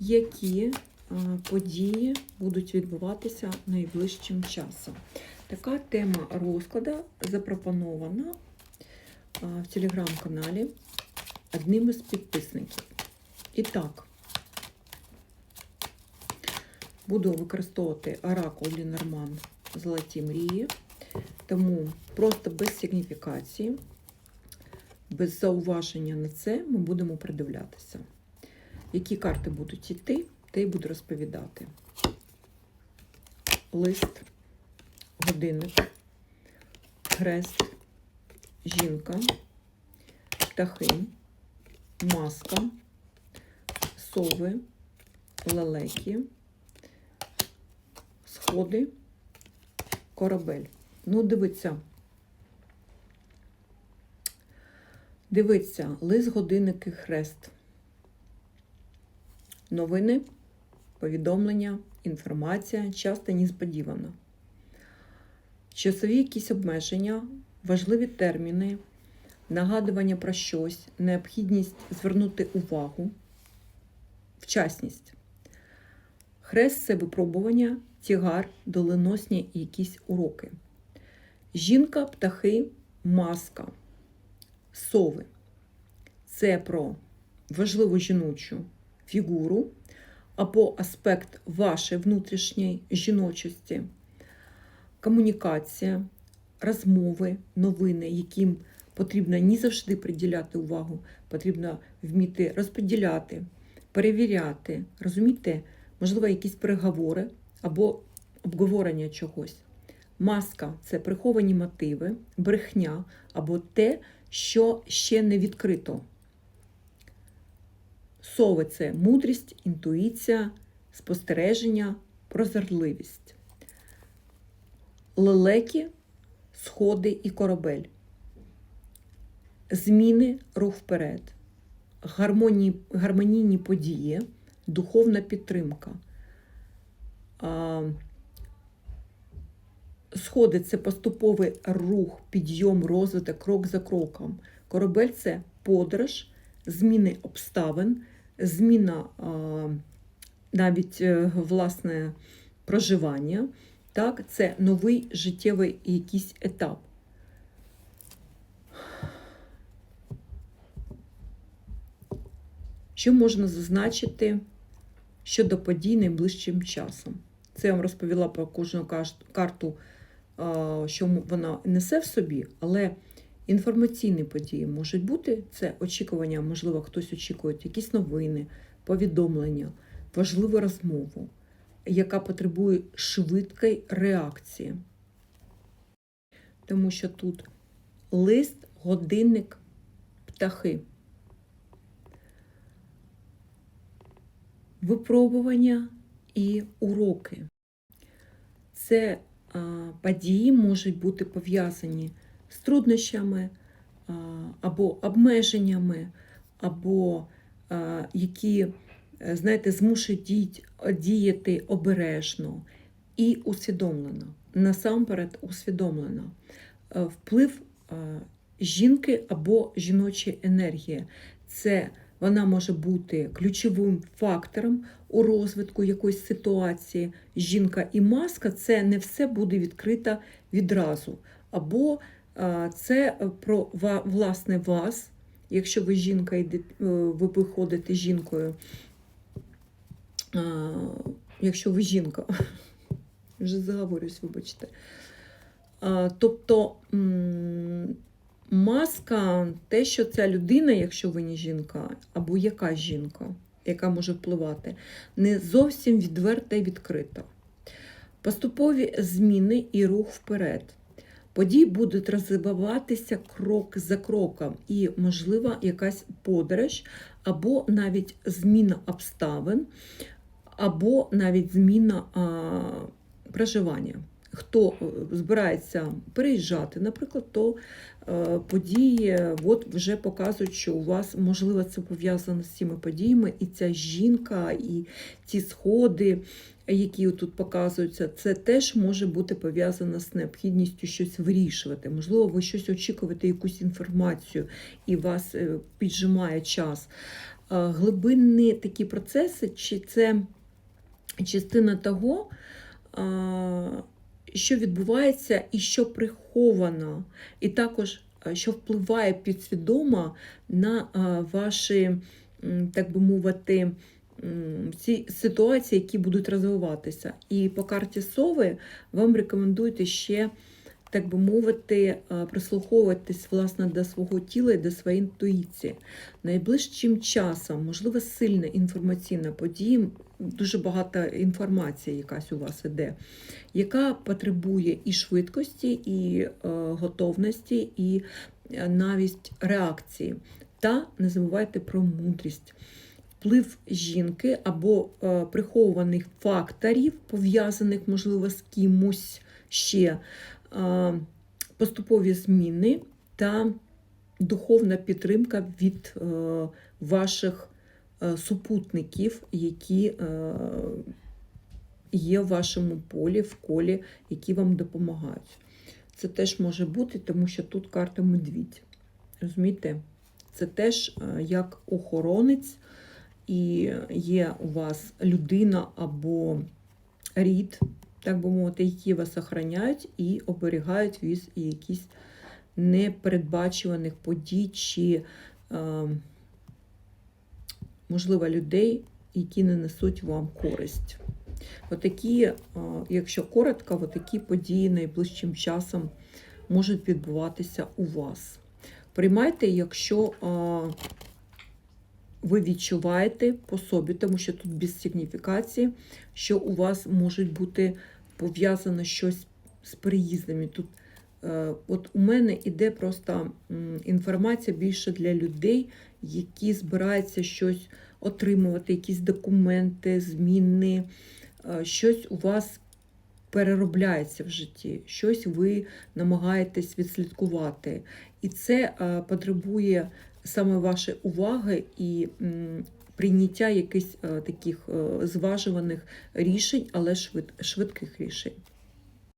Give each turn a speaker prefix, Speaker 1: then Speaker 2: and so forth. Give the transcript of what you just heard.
Speaker 1: які події будуть відбуватися найближчим часом. Така тема розкладу запропонована в телеграм-каналі одним із підписників. І так, буду використовувати оракул Лінорман Золоті мрії, тому просто без сигніфікації, без зауваження на це ми будемо придивлятися. Які карти будуть йти, те й буду розповідати. Лист, годинник, хрест, жінка, птахи, маска, сови, лелеки, сходи, корабель. Ну, дивіться. Дивіться, лист, годинник і хрест. Новини, повідомлення, інформація часто несподівана. Часові якісь обмеження, важливі терміни, нагадування про щось, необхідність звернути увагу, вчасність. Хрест це випробування, тягар, доленосні якісь уроки. Жінка, птахи, маска, сови. Це про важливу жіночу фігуру або аспект вашої внутрішньої жіночості, комунікація, розмови, новини, яким потрібно не завжди приділяти увагу, потрібно вміти розподіляти, перевіряти, розумієте, можливо, якісь переговори або обговорення чогось. Маска це приховані мотиви, брехня або те, що ще не відкрито. Сови це мудрість, інтуїція, спостереження, прозорливість. Лелеки, сходи і корабель. Зміни, рух вперед, гармонії, гармонійні події, духовна підтримка. А, Сходи це поступовий рух, підйом, розвиток, крок за кроком. Корабель це подорож, зміни обставин, зміна навіть е, власне проживання. Так, це новий життєвий якийсь етап. Що можна зазначити щодо подій найближчим часом? Це я вам розповіла про кожну карту, що вона несе в собі, але інформаційні події можуть бути. Це очікування, можливо, хтось очікує якісь новини, повідомлення, важливу розмову, яка потребує швидкої реакції. Тому що тут лист, годинник, птахи. Випробування і уроки. Це а, події можуть бути пов'язані з труднощами або обмеженнями, або які, е, знаєте, змушують діяти обережно і усвідомлено. Насамперед усвідомлено. Е, Вплив е, жінки або жіночої енергії. Це вона може бути ключовим фактором у розвитку якоїсь ситуації. Жінка і маска це не все буде відкрито відразу. Або е, це про власне вас, якщо ви жінка е, ви виходите жінкою. е, Якщо ви жінка, вже заговорюсь, вибачте. Тобто маска, те, що ця людина, якщо ви не жінка, або яка жінка, яка може впливати, не зовсім відверта і відкрита. Поступові зміни і рух вперед. Події будуть розвиватися крок за кроком, і, можливо, якась подорож, або навіть зміна обставин, або навіть зміна а, проживання. Хто е, збирається переїжджати, наприклад, то е, події от вже показують, що у вас, можливо, це пов'язано з цими подіями, і ця жінка, і ті сходи, які тут показуються, це теж може бути пов'язано з необхідністю щось вирішувати. Можливо, ви щось очікуєте, якусь інформацію, і вас е, піджимає час. глибинні такі процеси, чи це частина того, що відбувається і що приховано, і також що впливає підсвідомо на ваші, так би мовити, ці ситуації, які будуть розвиватися. І по карті сови вам рекомендують ще, так би мовити, прислуховуватись власне до свого тіла і до своєї інтуїції. Найближчим часом, можливо, сильна інформаційна подія, дуже багато інформації якась у вас іде, яка потребує і швидкості, і е, готовності, і е, навіть реакції. Та не забувайте про мудрість. Вплив жінки або е, прихованих факторів, пов'язаних, можливо, з кимось ще, е, поступові зміни та духовна підтримка від е, ваших е, супутників, які е, є в вашому полі, в колі, які вам допомагають. Це теж може бути, тому що тут карта медвідь. Розумієте? Це теж як охоронець, і є у вас людина або рід, так би мовити, які вас охороняють і оберігають від якісь непередбачуваних подій чи, е, можливо, людей, які не несуть вам користь. Отакі, е, якщо коротко, отакі події найближчим часом можуть відбуватися у вас. Приймайте, якщо е, ви відчуваєте по собі, тому що тут без сигніфікації, що у вас можуть бути пов'язано щось з переїздами. Тут Е, От у мене іде просто інформація більше для людей, які збираються щось отримувати, якісь документи, зміни, е, щось у вас переробляється в житті, щось ви намагаєтесь відслідкувати. І це е, потребує саме вашої уваги і прийняття якихось е, таких е, зважуваних рішень, але швид, швидких рішень.